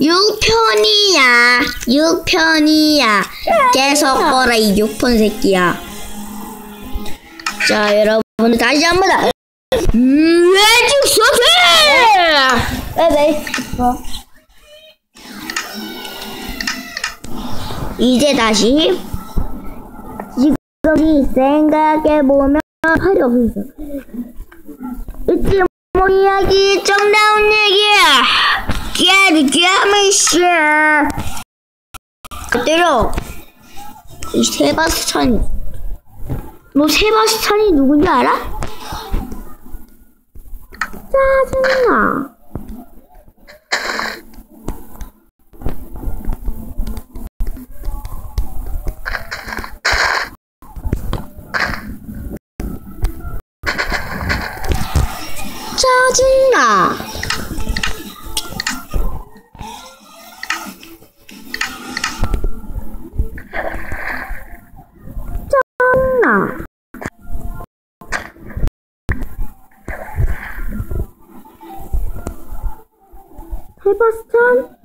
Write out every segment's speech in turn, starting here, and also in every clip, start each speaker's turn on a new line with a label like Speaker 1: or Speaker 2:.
Speaker 1: 6편이야. 6편이야. 계속 꺼라, 이 6편 새끼야. 자, 여러분, 다시 한 번 매직 소스!
Speaker 2: 왜 싶어?
Speaker 1: 이제 다시. 지금 생각해보면 팔이 없어졌어. 잊지 못 이야기. 깨리 깨미씨. 때려. 이 세바스찬이. 너 세바스찬이 누군지 알아? 짜증나. 짜증나. 세바스찬?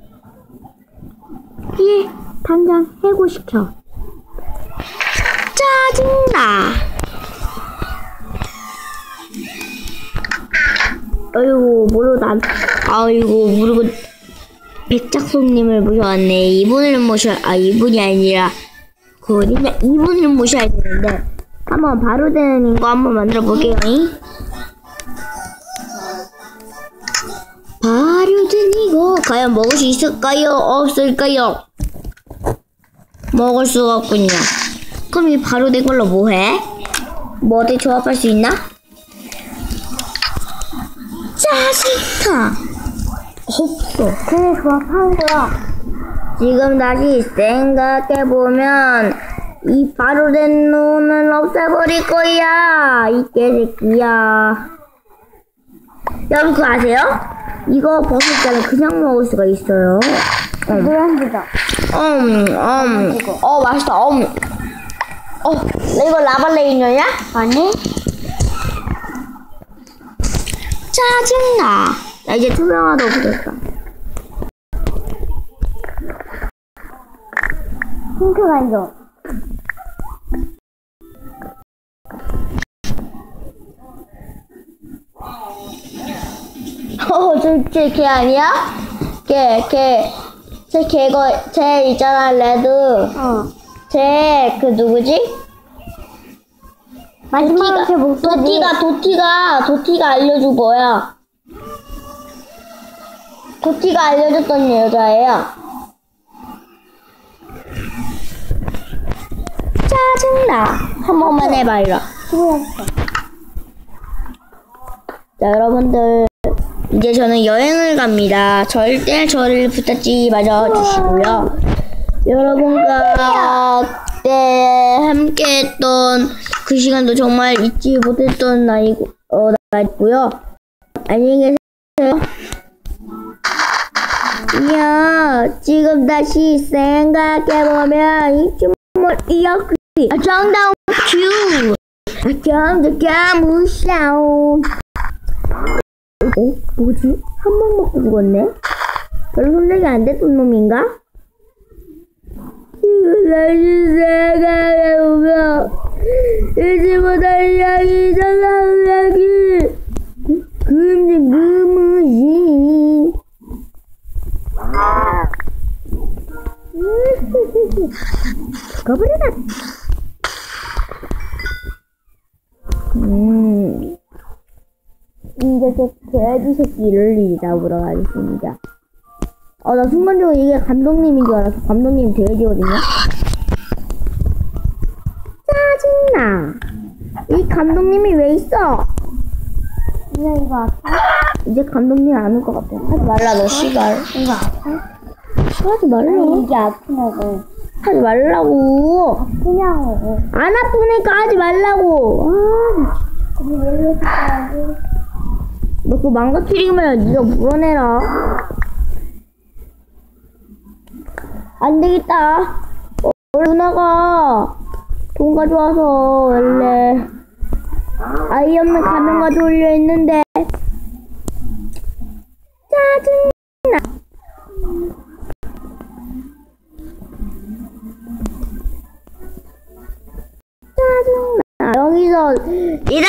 Speaker 1: 예, 당장 해고시켜. 짜증나. 아이고 모르고 난 아이고 모르고 백작손님을 모셔왔네 이분을 모셔 아 이분이 아니라 그 어디냐 이분을 모셔야 되는데 한번 바로 되는 거 한번 만들어 볼게요 바로 된 이거 과연 먹을 수 있을까요 없을까요 먹을 수가 없군요 그럼 이 바로 된 걸로 뭐해 뭐 어떻게 조합할 수 있나 짜증나. 없어.
Speaker 2: 그래 조합하는 거야.
Speaker 1: 지금 다시 생각해보면, 이 바로 된 눈은 없애버릴 거야. 이 개새끼야. 여러분 그거 아세요? 이거 버섯 있잖아. 그냥 먹을 수가 있어요. 음,
Speaker 2: 브랜드다.
Speaker 1: 음, 음. 어, 맛있다. 음. 어, 이거 라발레이녀야?
Speaker 2: 아니?
Speaker 1: 짜증나. 나 이제 투명화도 없어졌다.
Speaker 2: 핑크가 있
Speaker 1: 저, 쟤, 걔 아니야? 걔, 걔, 쟤, 걔거, 쟤 있잖아, 레드.
Speaker 2: 어.
Speaker 1: 쟤, 그 누구지?
Speaker 2: 마지막으로 제 목소리.
Speaker 1: 도티가, 도티가, 도티가 알려준 거야. 도티가 알려줬던 여자예요. 짜증나. 한 번만 해봐.
Speaker 2: 수고했어.
Speaker 1: 자, 여러분들. 이제 저는 여행을 갑니다. 절대 저를 부탁지 마저 주시고요. 여러분과 그때 함께 했던 그 시간도 정말 잊지 못했던 날이고, 어, 날이고요. 안녕히 계세요. 이야, 지금 다시 생각해보면 이 춤을 이어그 아, 정다운 큐! 아, 정다운 무서운 어? 뭐지? 한 번 먹고 죽었네? 별로 손색이 안 됐던 놈인가? 지금 다시 생각해보면 잊지 못할 이야기 전라운 이야기 금지 그무지 죽어버려라 음 저 돼지 새끼를 이 잡으러 가겠습니다. 어, 나 순간적으로 이게 감독님인 줄 알았어. 감독님 돼지거든요. 짜증나. 이 감독님이 왜 있어?
Speaker 2: 이거 이거 아파?
Speaker 1: 이제 감독님 안 올 것 같아. 하지 말라, 너 씨발.
Speaker 2: 이거 아파?
Speaker 1: 하지 말라.
Speaker 2: 아니 이게 아프냐고.
Speaker 1: 하지 말라고.
Speaker 2: 그냐고.
Speaker 1: 안 아프니까 하지 말라고. 아,
Speaker 2: 근데 왜 이렇게 하지?
Speaker 1: 너그 망가뜨리면 네가 물어내라. 안되겠다. 어, 누나가 돈 가져와서 원래 아이언맨 가면 가져올려 했는데. 짜증나. 짜증나. 여기서 이다